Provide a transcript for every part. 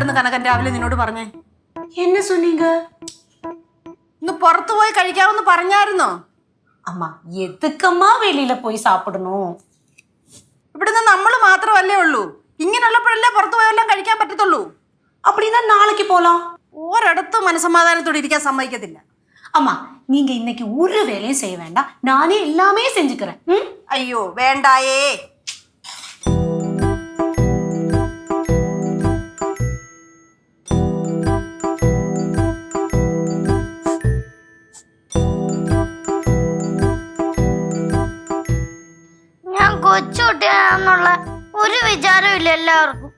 രാവിലെ നിന്നോട് പറഞ്ഞേ என்ன சொன்னீங்க ഇന്ന് പുറത്തു പോയി കഴിക്കാമെന്ന് പറഞ്ഞായിരുന്നോ அம்மா எதுக்கம்மா வெளியில போய் சாப்பிடணும் ഇവിടുന്ന് നമ്മൾ മാത്രമല്ലേ ഉള്ളൂ ഇങ്ങനെയുള്ളപ്പോഴല്ലേ പുറത്തു പോയെല്ലാം കഴിക്കാൻ പറ്റത്തുള്ളൂ அப்படின்னா நாளைக்கு போலாம் ഒരിടത്തും മനസമാധാനത്തോടെ ഇരിക്കാൻ സമ്മതിക്കത്തില്ല அம்மா நீங்க இன்னைக்கு ஒரு வேலையும் செய்ய வேண்டாம் நானே எல்லாமே செஞ்சுக்கிறேன் ம்? അയ്യോ വേണ്ടായേ കൊച്ചുകുട്ടിയാണെന്നുള്ള ഒരു വിചാരവും ഇല്ല എല്ലാവർക്കും.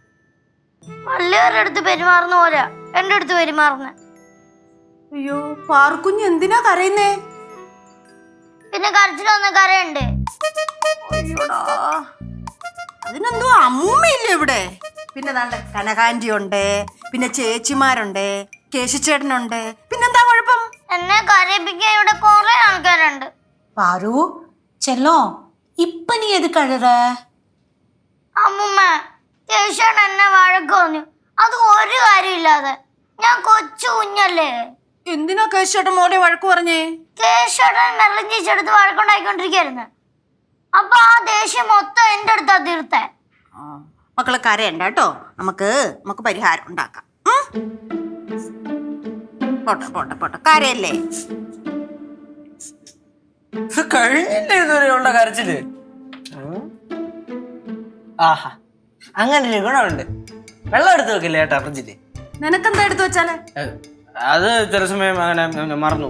വല്ലവരുടെ അടുത്ത് പെരുമാറുന്ന പോരാ എന്റെ അടുത്ത് പെരുമാറുന്ന. അയ്യോ പാർക്കുഞ്ഞ് എന്തിനാ കരയുന്നേ? പിന്നെ കരച്ചിലൊന്ന് കരയുണ്ട്? അതിനെന്തോ അമ്മയില്ല ഇവിടെ? പിന്നെ നല്ല കനകാന്റി ഉണ്ട് പിന്നെ ചേച്ചിമാരുണ്ട് കേശിച്ചേട്ടനുണ്ട് പിന്നെന്താ കുഴപ്പം? എന്നെ കരയിപ്പിക്കാൻ ഇവിടെ കൊറേ ആൾക്കാരുണ്ട്. പാരു ചെല്ലോ. ഇപ്പ നീ ഏത് കഴുറ? അമ്മൂമ്മ കേശവൻ എന്നെ വഴക്ക് പറഞ്ഞു. അത് ഒരു കാര്യമില്ലാതെ. ഞാൻ കൊച്ചു കുഞ്ഞല്ലേ? എന്തിനാ കേശോട്ടൻ മോളെ വഴക്ക് പറഞ്ഞേ? കേശവൻ മെറിലും ചേച്ചിയെടുത്ത് വഴക്കുണ്ടായിക്കൊണ്ടിരിക്കായിരുന്നു അപ്പൊ ആ ദേഷ്യം മൊത്തം എന്റെ അടുത്താ തീർത്തേ. മക്കളെ കരയണ്ട കേട്ടോ. നമുക്ക് നമുക്ക് പരിഹാരം ഉണ്ടാക്കാം. ഉം? പോട്ടെ പോട്ടെ പോട്ടെ. കരയല്ലേ? കഴിഞ്ഞില്ലേ ഇതുവരെയുള്ള കരച്ചിൽ. ആഹാ അങ്ങനെ ഒരു ഗുണമുണ്ട്. വെള്ളം എടുത്ത് വെക്കില്ല ഏട്ടാ ഫ്രിഡ്ജിൽ? നിനക്കെന്താ എടുത്തു വെച്ചാലേ? അത് ചില സമയം അങ്ങനെ മറന്നു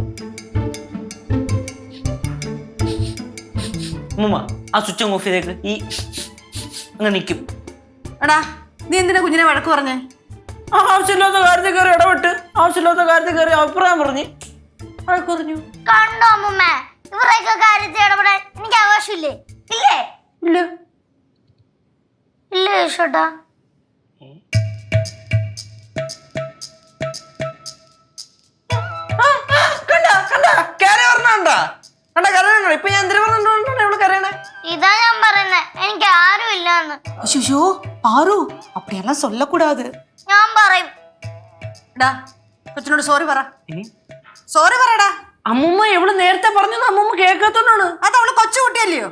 ഉമ്മ ആ സ്വിച്ച് ഓഫ് ചെയ്തേക്ക്. ഈ അങ്ങനെ നിൽക്കും എടാ നീ എന്തിനാ കുഞ്ഞിനെ വഴക്ക് പറഞ്ഞേ? ആവശ്യമില്ലാത്ത കാര്യത്തിൽ കയറി ഇടപെട്ട്. ആവശ്യമില്ലാത്ത കാര്യത്തിൽ കയറി അഭിപ്രായം പറഞ്ഞ്. വഴക്ക് പറഞ്ഞു കണ്ടോ അമ്മുമ്മ? ഇവരെയൊക്കെ കാര്യത്തിൽ ഇടപെടാൻ എനിക്ക് അവകാശമില്ലേ ഇല്ലേ ഇല്ല ഇല്ലേ കേശോട്ടാ കണ്ട കണ്ട കയറി പറഞ്ഞാണ്ടാ കണ്ട കരയണോ ഇപ്പൊ ഞാൻ എന്തിനു പറഞ്ഞോണ്ടാണ് ഇവള് കരയണേ ഇതാ ഞാൻ പറയുന്നത് എനിക്ക് ആരും ഇല്ലാന്ന് ஐயோ பாரு அப்படியெல்லாம் சொல்லக்கூடாது ഞാൻ പറയും എടാ കൊച്ചിനോട് സോറി പറ സോറി പറയടാ അമ്മുമ്മ എവിടെ നേരത്തെ പറഞ്ഞു അമ്മുമ്മ കേൾക്കാത്തോണ്ടാണ്. അത് അവൾ കൊച്ചുകുട്ടിയല്ലയോ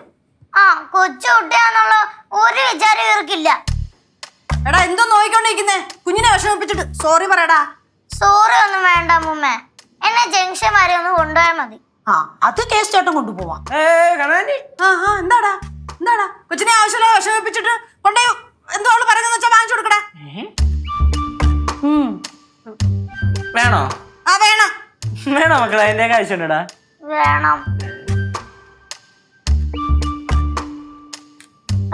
ആ കൊച്ചുകുട്ടിയാന്നുള്ള ഒരു വിചാരം ഇവർക്കില്ല. എടാ എന്തോ നോയിക്കൊണ്ടിരിക്കുന്നേ? കുഞ്ഞിനെ വിഷമിപ്പിച്ചിട്ട്. സോറി പറയടാ. സോറി ഒന്നും വേണ്ട അമ്മുമ്മ. എന്നെ ജംഗ്ഷൻ വരെ ഒന്ന് കൊണ്ടുപോയാൽ മതി. ആ അത് കേസ് ചേട്ടൻ കൊണ്ടുപോവാം. എന്താടാ? എന്താടാ? കൊച്ചിനെ ആവശ്യമില്ല വിഷമിപ്പിച്ചിട്ട് കൊണ്ടേ എന്തോ അവൾ പറയുന്നത് വാങ്ങിച്ചു കൊടുക്കടാ. വേണോ? വേണോ മക്കളെ? അതിന്റെ ആവശ്യമുണ്ടടാ വേണം.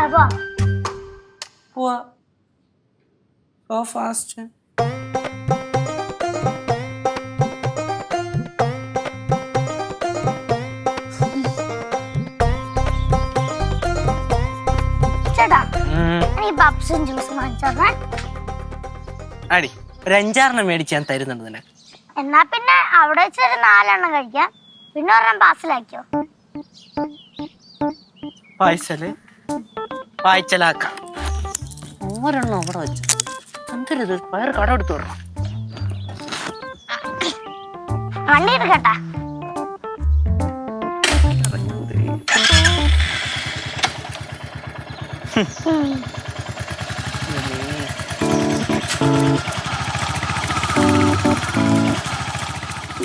അപ്പൊ? പോവാ. സോ ഫാസ്റ്റ് ചേട്ടാ പപ്സും ജ്യൂസും അടി ഒരു അഞ്ചാറെണ്ണം മേടിച്ച് ഞാൻ തരുന്നുണ്ട് നിനക്ക്. എന്നാ പിന്നെ അവിടെ വെച്ച് ഒരു നാലെണ്ണം കഴിക്കാം. പിന്നെ ഒരെണ്ണം പാസിലാക്കിയോ പായ്സൽ പായ്ച്ചലാക്കാം ഒരെണ്ണം അവിടെ വെച്ചു. എന്തരത് വയറ് കട എടുത്തു വരണം വണ്ടി എടുക്കട്ടാ. ഉം.